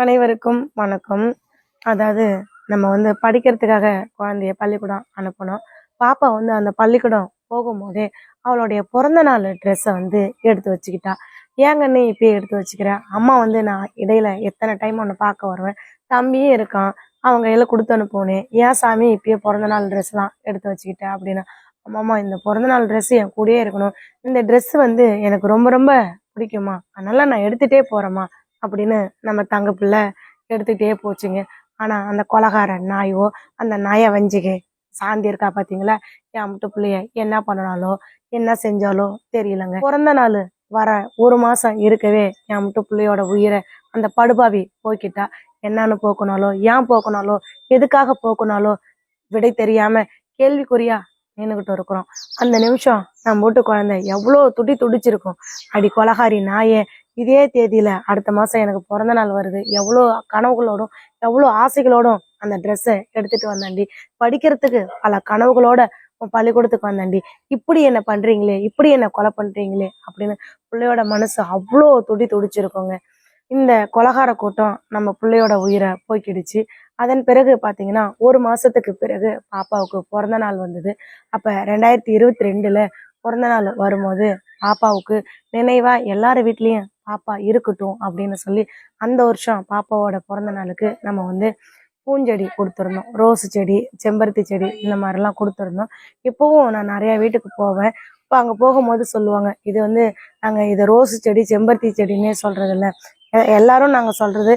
அனைவருக்கும் வணக்கம். அதாவது நம்ம வந்து படிக்கிறதுக்காக குழந்தைய பள்ளிக்கூடம் அனுப்பணும். பாப்பா வந்து அந்த பள்ளிக்கூடம் போகும்போதே அவளுடைய பிறந்த நாள் ட்ரெஸ்ஸை வந்து எடுத்து வச்சுக்கிட்டா. ஏங்கன்னு இப்பயே எடுத்து வச்சுக்கிறேன் அம்மா வந்து நான் இடையில எத்தனை டைம் ஒன்று பார்க்க வருவேன்? தம்பியும் இருக்கான். அவங்க கையில் கொடுத்து அனுப்புனேன் ஏன் சாமி இப்பயே பிறந்த நாள் ட்ரெஸ்லாம் எடுத்து வச்சுக்கிட்டேன் அப்படின்னா? அம்மாம்மா இந்த பிறந்த நாள் ட்ரெஸ் என் கூடயே இருக்கணும். இந்த ட்ரெஸ் வந்து எனக்கு ரொம்ப ரொம்ப பிடிக்குமா? அதனால நான் எடுத்துகிட்டே போகிறேம்மா அப்படின்னு நம்ம தங்க பிள்ளை எடுத்துக்கிட்டே போச்சுங்க. ஆனால் அந்த கொலகார நாயோ அந்த நாயை வஞ்சிகை சாந்தி இருக்கா பார்த்தீங்களா என் முட்டு பிள்ளைய என்ன பண்ணினாலோ என்ன செஞ்சாலோ தெரியலங்க. பிறந்த நாள் வர ஒரு மாசம் இருக்கவே என் முட்டு பிள்ளையோட உயிரை அந்த படுபாவி போக்கிட்டா என்னன்னு போக்குனாலோ ஏன் போக்குனாலோ எதுக்காக போக்குனாலோ விடை தெரியாம கேள்விக்குறியா நின்றுகிட்டு இருக்கிறோம். அந்த நிமிஷம் நம்ம வீட்டு குழந்தை எவ்வளோ துடி துடிச்சிருக்கும். அடி கொலகாரி நாயே இதே தேதியில அடுத்த மாசம் எனக்கு பிறந்த நாள் வருது. எவ்வளோ கனவுகளோடும் எவ்வளோ ஆசைகளோடும் அந்த ட்ரெஸ்ஸை எடுத்துட்டு வந்தாண்டி படிக்கிறதுக்கு பல கனவுகளோட பள்ளிக்கூடத்துக்கு வந்தாண்டி இப்படி என்ன பண்றீங்களே? இப்படி என்ன கொலை பண்றீங்களே? அப்படின்னு பிள்ளையோட மனசு அவ்வளோ துடி துடிச்சிருக்கோங்க. இந்த கொலகார கூட்டம் நம்ம பிள்ளையோட உயிரை போக்கிடுச்சு. அதன் பிறகு பார்த்தீங்கன்னா ஒரு மாசத்துக்கு பிறகு பாப்பாவுக்கு பிறந்த நாள் வந்தது. அப்போ ரெண்டாயிரத்தி இருபத்தி ரெண்டில் பிறந்த நாள் வரும்போது பாப்பாவுக்கு நினைவாக எல்லார் வீட்லேயும் பாப்பா இருக்கட்டும் அப்படின்னு சொல்லி அந்த வருஷம் பாப்பாவோட பிறந்த நாளுக்கு நம்ம வந்து பூஞ்செடி கொடுத்துருந்தோம் ரோஸ் செடி செம்பருத்தி செடி இந்த மாதிரிலாம் கொடுத்துருந்தோம் இப்போவும் நான் நிறையா வீட்டுக்கு போவேன். இப்போ அங்கே போகும்போது சொல்லுவாங்க இது வந்து நாங்கள் இது ரோஸ் செடி செம்பருத்தி செடின்னே சொல்கிறதில்ல இல்ல எல்லாரும் நாங்கள் சொல்கிறது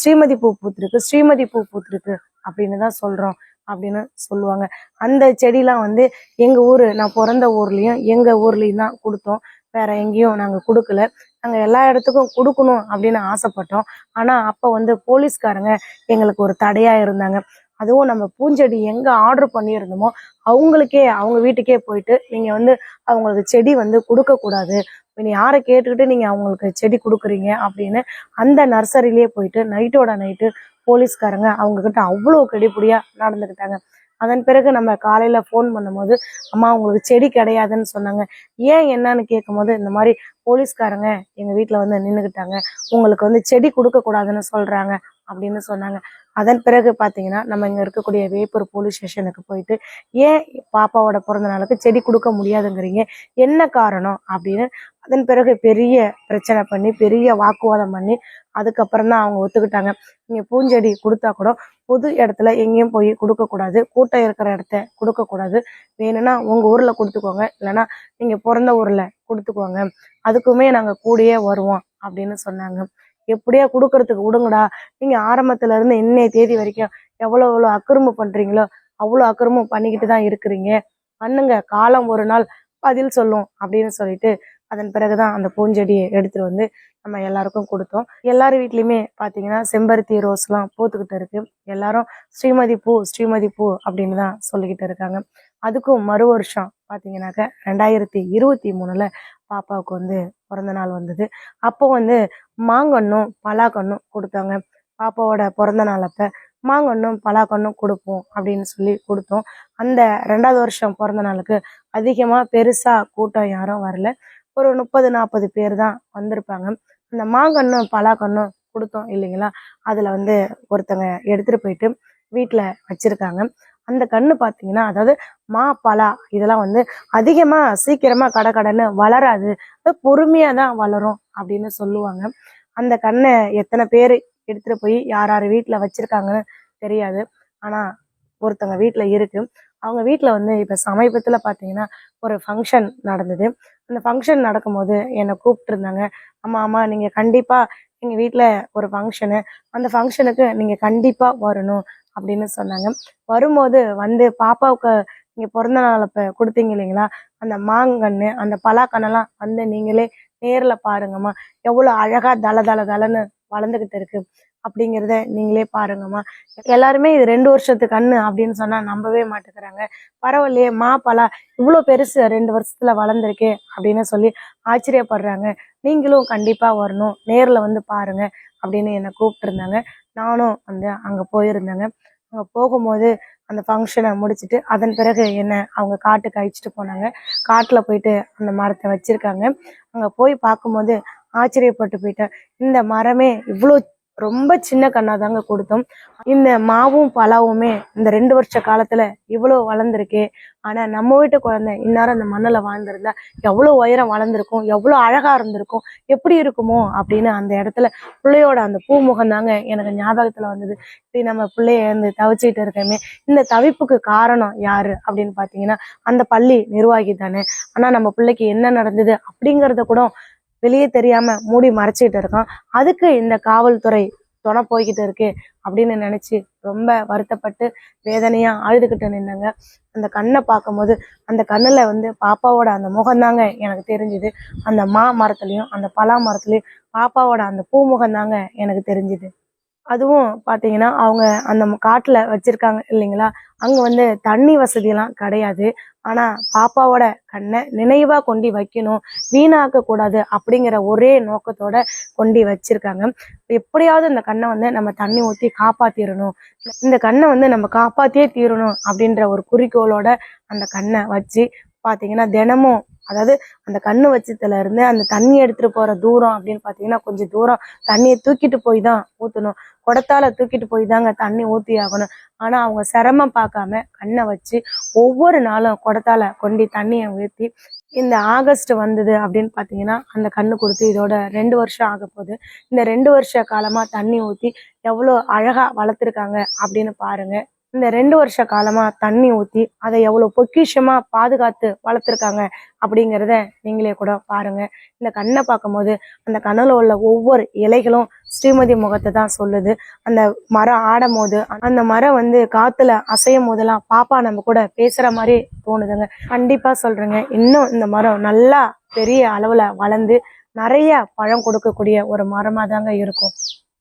ஸ்ரீமதி பூ பூத்திருக்கு ஸ்ரீமதி பூ பூத்திருக்கு அப்படின்னு தான் சொல்கிறோம் அப்படின்னு சொல்லுவாங்க. அந்த செடிலாம் வந்து எங்கள் ஊர் நான் பிறந்த ஊர்லேயும் எங்கள் ஊர்லேயும் தான் கொடுத்தோம். வேற எங்கேயும் நாங்கள் கொடுக்கல. நாங்கள் எல்லா இடத்துக்கும் கொடுக்கணும் அப்படின்னு ஆசைப்பட்டோம். ஆனால் அப்போ வந்து போலீஸ்காரங்க எங்களுக்கு ஒரு தடையாக இருந்தாங்க. அதுவும் நம்ம பூஞ்செடி எங்கே ஆர்டர் பண்ணியிருந்தோமோ அவங்களுக்கே அவங்க வீட்டுக்கே போயிட்டு நீங்கள் வந்து அவங்களுக்கு செடி வந்து கொடுக்கக்கூடாது இப்போ நீ யாரை கேட்டுக்கிட்டு நீங்கள் அவங்களுக்கு செடி கொடுக்குறீங்க அப்படின்னு அந்த நர்சரிலேயே போயிட்டு நைட்டோட நைட்டு போலீஸ்காரங்க அவங்க கிட்ட அவ்வளோ கெடிப்படியாக நடந்துக்கிட்டாங்க. அதன் பிறகு நம்ம காலையில் ஃபோன் பண்ணும்போது அம்மா உங்களுக்கு செடி கிடையாதுன்னு சொன்னாங்க. ஏன் என்னன்னு கேட்கும்போது இந்த மாதிரி போலீஸ்காரங்க எங்கள் வீட்டில் வந்து நின்றுக்கிட்டாங்க உங்களுக்கு வந்து செடி கொடுக்கக்கூடாதுன்னு சொல்கிறாங்க அப்படின்னு சொன்னாங்க. அதன் பிறகு பார்த்தீங்கன்னா நம்ம இங்கே இருக்கக்கூடிய வேப்பூர் போலீஸ் ஸ்டேஷனுக்கு போயிட்டு ஏன் பாப்பாவோட பிறந்த நாளுக்கு செடி கொடுக்க முடியாதுங்கிறீங்க? என்ன காரணம்? அப்படின்னு அதன் பிறகு பெரிய பிரச்சனை பண்ணி பெரிய வாக்குவாதம் பண்ணி அதுக்கப்புறம் தான் அவங்க ஒத்துக்கிட்டாங்க. நீங்கள் பூஞ்செடி கொடுத்தா கூட பொது இடத்துல எங்கேயும் போய் கொடுக்கக்கூடாது. கூட்டம் இருக்கிற இடத்த கொடுக்கக்கூடாது. வேணும்னா உங்கள் ஊரில் கொடுத்துக்கோங்க. இல்லைன்னா நீங்கள் பிறந்த ஊரில் கொடுத்துக்கோங்க. அதுக்குமே நாங்கள் கூடயே வருவோம் அப்படின்னு சொன்னாங்க. எப்படியா கொடுக்கறதுக்கு விடுங்கடா. நீங்கள் ஆரம்பத்துலேருந்து இன்னைய தேதி வரைக்கும் எவ்வளோ எவ்வளோ அக்கிரமம் பண்ணுறீங்களோ அவ்வளோ அக்கிரமம் பண்ணிக்கிட்டு தான் இருக்கிறீங்க. பண்ணுங்க. காலம் ஒரு நாள் பதில் சொல்லும் அப்படின்னு சொல்லிட்டு அதன் பிறகுதான் அந்த பூஞ்செடியை எடுத்துட்டு வந்து நம்ம எல்லாருக்கும் கொடுத்தோம். எல்லார் வீட்லேயுமே பாத்தீங்கன்னா செம்பருத்தி ரோஸ்லாம் பூத்துக்கிட்டு இருக்கு. எல்லாரும் ஸ்ரீமதி பூ ஸ்ரீமதி பூ அப்படின்னு தான் சொல்லிக்கிட்டு இருக்காங்க. அதுக்கும் மறு வருஷம் பாத்தீங்கன்னாக்க ரெண்டாயிரத்தி இருபத்தி மூணுல பாப்பாவுக்கு வந்து பிறந்த நாள் வந்தது. அப்போ வந்து மாங்கன்னும் பலாக்கன்னும் கொடுத்தாங்க. பாப்பாவோட பிறந்த நாள் அப்போ மாங்கன்னும் பலாக்கன்னும் கொடுப்போம் அப்படின்னு சொல்லி கொடுத்தோம். அந்த ரெண்டாவது வருஷம் பிறந்த நாளுக்கு அதிகமா பெருசா கூட்டம் யாரும் வரல. ஒரு முப்பது நாற்பது பேர் தான் வந்திருப்பாங்க. அந்த மாங்கன்னும் பலாக்கன்னும் கொடுத்தோம் இல்லைங்களா? அதில் வந்து ஒருத்தங்க எடுத்துகிட்டு போயிட்டு வீட்டில் வச்சுருக்காங்க. அந்த கண்ணு பார்த்தீங்கன்னா அதாவது மா பலா இதெல்லாம் வந்து அதிகமாக சீக்கிரமாக கடை கடன்னு வளராது. பொறுமையாக தான் வளரும் அப்படின்னு சொல்லுவாங்க. அந்த கண்ணை எத்தனை பேர் எடுத்துகிட்டு போய் யார் யார் வீட்டில் வச்சிருக்காங்கன்னு தெரியாது. ஆனால் ஒருத்தங்க வீட்டில் இருக்கு. அவங்க வீட்டில் வந்து இப்போ சமீபத்தில் பார்த்தீங்கன்னா ஒரு ஃபங்க்ஷன் நடந்தது. அந்த ஃபங்க்ஷன் நடக்கும்போது என்னை கூப்பிட்டுருந்தாங்க. அம்மா அம்மா நீங்கள் கண்டிப்பாக எங்கள் வீட்டில் ஒரு ஃபங்க்ஷனு அந்த ஃபங்க்ஷனுக்கு நீங்கள் கண்டிப்பாக வரணும் அப்படின்னு சொன்னாங்க. வரும்போது வந்து பாப்பாவுக்கு நீங்கள் பிறந்த நாள் அப்ப கொடுத்தீங்க இல்லைங்களா? அந்த மாங்கன்று அந்த பலாக்கண்ணெல்லாம் வந்து நீங்களே நேரில் பாருங்கம்மா. எவ்வளோ அழகாக தல தல தலன்னு வளர்ந்துகிட்டு இருக்கு. அப்படிங்கிறத நீங்களே பாருங்கம்மா. எல்லாருமே இது ரெண்டு வருஷத்து கண்ணு அப்படின்னு சொன்னா நம்பவே மாட்டேங்கிறாங்க. பரவாயில்லையே மா பலா இவ்வளோ பெருசு ரெண்டு வருஷத்துல வளர்ந்துருக்கே அப்படின்னு சொல்லி ஆச்சரியப்படுறாங்க. நீங்களும் கண்டிப்பா வரணும். நேர்ல வந்து பாருங்க அப்படின்னு என்னை கூப்பிட்டு இருந்தாங்க நானும் வந்து அங்க போயிருந்தேங்க. அங்க போகும்போது அந்த ஃபங்க்ஷனை முடிச்சிட்டு அதன் பிறகு என்ன அவங்க காட்டுக்கு அழிச்சிட்டு போனாங்க. காட்டில் போயிட்டு அந்த மரத்தை வச்சுருக்காங்க. அங்கே போய் பார்க்கும்போது ஆச்சரியப்பட்டு போயிட்டேன். இந்த மரமே இவ்வளோ ரொம்ப சின்ன கண்ணா தாங்க கொடுத்தோம். இந்த மாவும் பலாவுமே இந்த ரெண்டு வருஷ காலத்துல இவ்வளோ வளர்ந்துருக்கே. ஆனா நம்ம வீட்டு குழந்தை இந்நேரம் அந்த மண்ணுல வாழ்ந்திருந்தா எவ்வளோ உயரம் வளர்ந்துருக்கும் எவ்வளோ அழகா இருந்திருக்கும் எப்படி இருக்குமோ அப்படின்னு அந்த இடத்துல பிள்ளையோட அந்த பூமுகம் தாங்க எனக்கு ஞாபகத்துல வந்தது. இப்படி நம்ம பிள்ளைய வந்து தவிச்சிட்டு இருக்கமே. இந்த தவிப்புக்கு காரணம் யாரு அப்படின்னு பாத்தீங்கன்னா அந்த பள்ளி நிர்வாகி தானே. ஆனா நம்ம பிள்ளைக்கு என்ன நடந்தது அப்படிங்கறத கூட வெளியே தெரியாம மூடி மறைச்சிக்கிட்டு இருக்கான். அதுக்கு இந்த காவல்துறை துணை போய்கிட்டு இருக்கு அப்படின்னு நினைச்சு ரொம்ப வருத்தப்பட்டு வேதனையா அழுதுகிட்டு நின்னாங்க. அந்த கண்ணை பார்க்கும்போது அந்த கண்ணுல வந்து பாப்பாவோட அந்த முகம்தாங்க எனக்கு தெரிஞ்சுது. அந்த மா மரத்துலயும் அந்த பலா மரத்துலயும் பாப்பாவோட அந்த பூ முகம்தாங்க எனக்கு தெரிஞ்சுது. அதுவும் பார்த்தீங்கன்னா அவங்க அந்த காட்டில் காட்டுல வச்சிருக்காங்க இல்லைங்களா? அங்க வந்து தண்ணி வசதியெல்லாம் கிடையாது. ஆனா பாப்பாவோட கண்ணை நினைவா கொண்டு வைக்கணும் வீணாக்கக்கூடாது அப்படிங்கிற ஒரே நோக்கத்தோட கொண்டு வச்சிருக்காங்க. எப்படியாவது இந்த கண்ணை வந்து நம்ம தண்ணி ஊத்தி காப்பாற்றிடணும் இந்த கண்ணை வந்து நம்ம காப்பாத்தியே தீரணும் அப்படின்ற ஒரு குறிக்கோளோட அந்த கண்ணை வச்சு பார்த்தீங்கன்னா தினமும் அதாவது அந்த கண்ணு வச்சதுலேருந்து அந்த தண்ணி எடுத்துகிட்டு போகிற தூரம் அப்படின்னு பார்த்தீங்கன்னா கொஞ்சம் தூரம் தண்ணியை தூக்கிட்டு போய் தான் ஊற்றணும் குடத்தால தூக்கிட்டு போய் தாங்க தண்ணி ஊற்றி ஆகணும் ஆனால் அவங்க சிரமம் பார்க்காம கண்ணை வச்சு ஒவ்வொரு நாளும் குடத்தால கொண்டு தண்ணியை ஊற்றி இந்த ஆகஸ்ட் வந்தது அப்படின்னு பார்த்தீங்கன்னா அந்த கண்ணு கொடுத்து இதோட ரெண்டு வருஷம் ஆக போகுது. இந்த ரெண்டு வருஷ காலமாக தண்ணி ஊற்றி எவ்வளோ அழகாக வளர்த்துருக்காங்க அப்படின்னு பாருங்கள் இந்த ரெண்டு வருஷ காலமா தண்ணி ஊத்தி அதை எவ்வளவு பொக்கிஷமா பாதுகாத்து வளர்த்துருக்காங்க அப்படிங்கிறத நீங்களே கூட பாருங்க. இந்த கண்ணை பார்க்கும்போது அந்த கண்ணுல உள்ள ஒவ்வொரு இலைகளும் ஸ்ரீமதி முகத்தை தான் சொல்லுது. அந்த மரம் ஆடும் போது அந்த மரம் வந்து காத்துல அசையும் போதெல்லாம் பாப்பா நம்ம கூட பேசுற மாதிரி தோணுதுங்க. கண்டிப்பா சொல்றேங்க. இன்னும் இந்த மரம் நல்லா பெரிய அளவுல வளர்ந்து நிறைய பழம் கொடுக்கக்கூடிய ஒரு மரமா தாங்க இருக்கும்.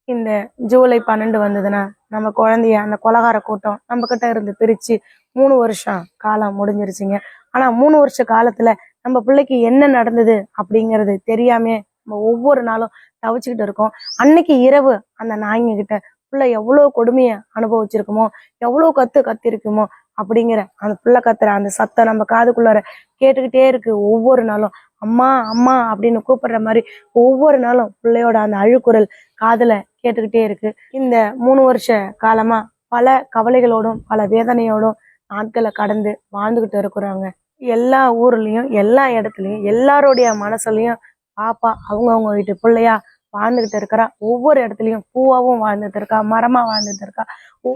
இந்த ஜூலை பன்னெண்டு வந்ததுன்னா நம்ம குழந்தைய அந்த கொலகார கூட்டம் நம்ம கிட்ட இருந்து பிரிச்சு மூணு வருஷம் காலம் முடிஞ்சிருச்சுங்க. ஆனா மூணு வருஷ காலத்துல நம்ம பிள்ளைக்கு என்ன நடந்தது அப்படிங்கிறது தெரியாமே நம்ம ஒவ்வொரு நாளும் தவிச்சுக்கிட்டு இருக்கோம். அன்னைக்கு இரவு அந்த நாய்ங்க கிட்ட பிள்ளை எவ்வளோ கொடுமையை அனுபவிச்சிருக்குமோ எவ்வளோ கத்து கத்திருக்குமோ அப்படிங்கிற அந்த பிள்ளை கத்துற அந்த சத்தம் நம்ம காதுக்குள்ளார கேட்டுக்கிட்டே இருக்கு ஒவ்வொரு நாளும். அம்மா அம்மா அப்படின்னு கூப்பிடுற மாதிரி ஒவ்வொரு நாளும் பிள்ளையோட அந்த அழுக்குரல் காதில் கேட்டுக்கிட்டே இருக்கு. இந்த மூணு வருஷ காலமா பல கவலைகளோடும் பல வேதனையோடும் நாட்களை கடந்து வாழ்ந்துகிட்டு இருக்கிறாங்க எல்லா ஊர்லயும் எல்லா இடத்துலயும் எல்லாருடைய மனசுலயும் பாப்பா அவங்கவுங்க வீட்டு பிள்ளையா வாழ்ந்துகிட்டு இருக்கிறா. ஒவ்வொரு இடத்துலயும் பூவாவும் வாழ்ந்துட்டு இருக்கா மரமா வாழ்ந்துட்டு இருக்கா.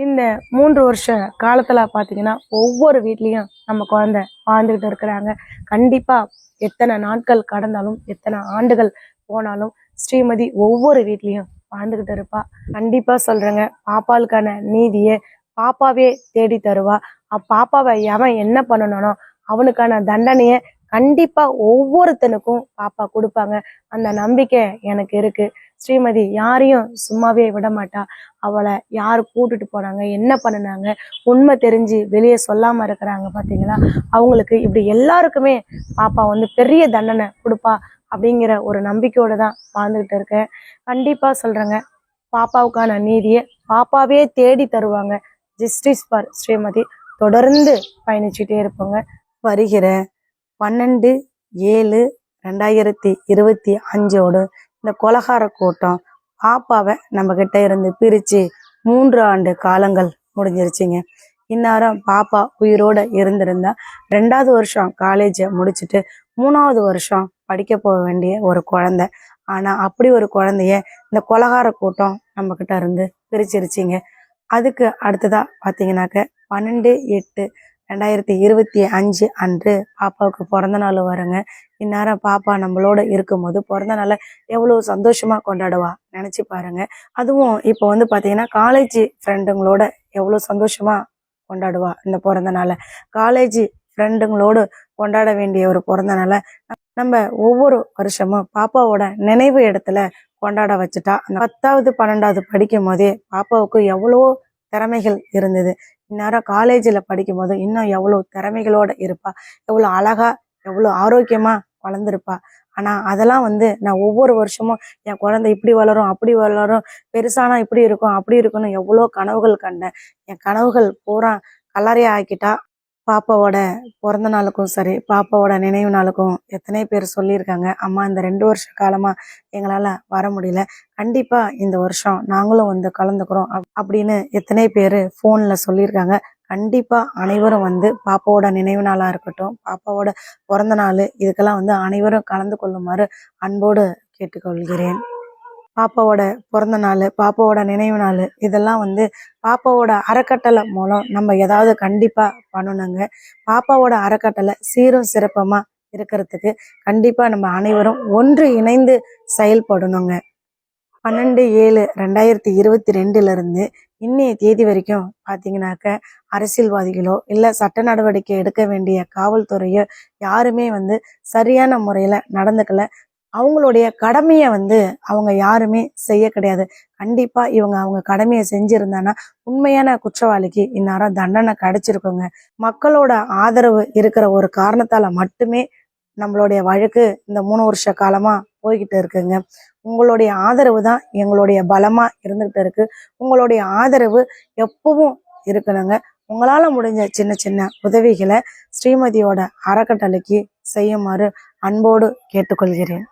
இந்த மூன்று வருஷ காலத்துல பாத்தீங்கன்னா ஒவ்வொரு வீட்லயும் நம்ம குழந்தை வாழ்ந்துகிட்டு இருக்கிறாங்க. கண்டிப்பா எத்தனை நாட்கள் கடந்தாலும் எத்தனை ஆண்டுகள் போனாலும் ஸ்ரீமதி ஒவ்வொரு வீட்லயும் வாழ்ந்துகிட்டு இருப்பா. கண்டிப்பா சொல்றேங்க. பாப்பாளுக்கான நீதியை பாப்பாவே தேடி தருவா. அப்பாப்பாவை எவன் என்ன பண்ணணும் அவனுக்கான தண்டனைய கண்டிப்பா ஒவ்வொருத்தனுக்கும் பாப்பா கொடுப்பாங்க. அந்த நம்பிக்கை எனக்கு இருக்கு. ஸ்ரீமதி யாரையும் சும்மாவே விட மாட்டா. அவளை யார் கூட்டுட்டு போனாங்க என்ன பண்ணுனாங்க உண்மை தெரிஞ்சு வெளியே சொல்லாம இருக்கிறாங்க பாத்தீங்களா? அவங்களுக்கு இப்படி எல்லாருக்குமே பாப்பா வந்து பெரிய தண்டனை கொடுப்பா. அப்படிங்கிற ஒரு நம்பிக்கையோடு தான் வாழ்ந்துக்கிட்டு இருக்கேன். கண்டிப்பாக சொல்கிறேங்க பாப்பாவுக்கான நீதியை பாப்பாவே தேடி தருவாங்க. Justice for Srimathi. தொடர்ந்து பயணிச்சுட்டே இருப்போங்க. வருகிற பன்னெண்டு ஏழு ரெண்டாயிரத்தி இருபத்தி அஞ்சோடு இந்த கொலகார கூட்டம் பாப்பாவை நம்மக்கிட்ட இருந்து பிரித்து மூன்று ஆண்டு காலங்கள் முடிஞ்சிருச்சுங்க. இந்நேரம் பாப்பா உயிரோட இருந்திருந்தா ரெண்டாவது வருஷம் காலேஜை முடிச்சுட்டு மூணாவது வருஷம் படிக்க போக வேண்டிய ஒரு குழந்தை. ஆனா அப்படி ஒரு குழந்தைய இந்த கொலகார கூட்டம் நம்ம கிட்ட இருந்து பிரிச்சிருச்சிங்க. அதுக்கு அடுத்ததா பாத்தீங்கன்னாக்க பன்னெண்டு எட்டு ரெண்டாயிரத்தி இருபத்தி அஞ்சு அன்று பாப்பாவுக்கு பிறந்த நாள் வருங்க. இந்நேரம் பாப்பா நம்மளோட இருக்கும்போது பிறந்த நாளை எவ்வளவு சந்தோஷமா கொண்டாடுவா நினைச்சு பாருங்க. அதுவும் இப்போ வந்து பாத்தீங்கன்னா காலேஜ் ஃப்ரெண்டுங்களோட எவ்வளவு சந்தோஷமா கொண்டாடுவா இந்த பிறந்த நாளை. காலேஜ் ஃப்ரெண்டுங்களோடு கொண்டாட வேண்டிய ஒரு பிறந்த நாளை நம்ம ஒவ்வொரு வருஷமும் பாப்பாவோட நினைவு இடத்துல கொண்டாட வச்சுட்டா அந்த பத்தாவது பன்னெண்டாவது படிக்கும் போதே பாப்பாவுக்கு எவ்வளோ திறமைகள் இருந்தது. இந்நேரம் காலேஜில் படிக்கும் போது இன்னும் எவ்வளோ திறமைகளோட இருப்பா எவ்வளோ அழகா எவ்வளோ ஆரோக்கியமாக வளர்ந்துருப்பா. ஆனால் அதெல்லாம் வந்து நான் ஒவ்வொரு வருஷமும் என் குழந்தை இப்படி வளரும் அப்படி வளரும் பெருசானா இப்படி இருக்கும் அப்படி இருக்கும்னு எவ்வளோ கனவுகள் கண்டேன். என் கனவுகள் பூரா கலரையாக ஆக்கிட்டா பாப்பாவோட பிறந்த நாளுக்கும் சரி பாப்பாவோட நினைவு நாளுக்கும் எத்தனை பேர் சொல்லியிருக்காங்க. அம்மா இந்த ரெண்டு வருஷ காலமாக எங்களால் வர முடியல. கண்டிப்பாக இந்த வருஷம் நாங்களும் வந்து கலந்துக்கிறோம் அப்- அப்படின்னு எத்தனை பேர் ஃபோனில் சொல்லியிருக்காங்க. கண்டிப்பாக அனைவரும் வந்து பாப்பாவோட நினைவு நாளாக இருக்கட்டும் பாப்பாவோட பிறந்த நாள் இதுக்கெல்லாம் வந்து அனைவரும் கலந்து கொள்ளுமாறு அன்போடு கேட்டுக்கொள்கிறேன். பாப்பாவோட பிறந்த நாள் பாப்பாவோட நினைவு நாள் இதெல்லாம் வந்து பாப்பாவோட அறக்கட்டளை மூலம் நம்ம ஏதாவது கண்டிப்பாக பண்ணணுங்க. பாப்பாவோட அறக்கட்டளை சீரும் சிறப்பமாக இருக்கிறதுக்கு கண்டிப்பாக நம்ம அனைவரும் ஒன்று இணைந்து செயல்படணுங்க. பன்னெண்டு ஏழு ரெண்டாயிரத்தி இருபத்தி ரெண்டுலேருந்து இன்னைய தேதி வரைக்கும் பார்த்தீங்கன்னாக்க அரசியல்வாதிகளோ இல்லை சட்ட நடவடிக்கை எடுக்க வேண்டிய காவல்துறையோ யாருமே வந்து சரியான முறையில் நடந்துக்கல. அவங்களுடைய கடமையை வந்து அவங்க யாருமே செய்ய கிடையாது. கண்டிப்பா இவங்க அவங்க கடமையை செஞ்சிருந்தாங்கன்னா உண்மையான குற்றவாளிக்கு இந்நேரம் தண்டனை கிடைச்சிருக்குங்க. மக்களோட ஆதரவு இருக்கிற ஒரு காரணத்தால மட்டுமே நம்மளுடைய வழக்கு இந்த மூணு வருஷ காலமா போய்கிட்டு இருக்குங்க. உங்களுடைய ஆதரவு தான் எங்களுடைய பலமா இருந்துகிட்டு இருக்கு. உங்களுடைய ஆதரவு எப்பவும் இருக்கணுங்க. உங்களால முடிஞ்ச சின்ன சின்ன உதவிகளை ஸ்ரீமதியோட அறக்கட்டளைக்கு செய்யுமாறு அன்போடு கேட்டுக்கொள்கிறேன்.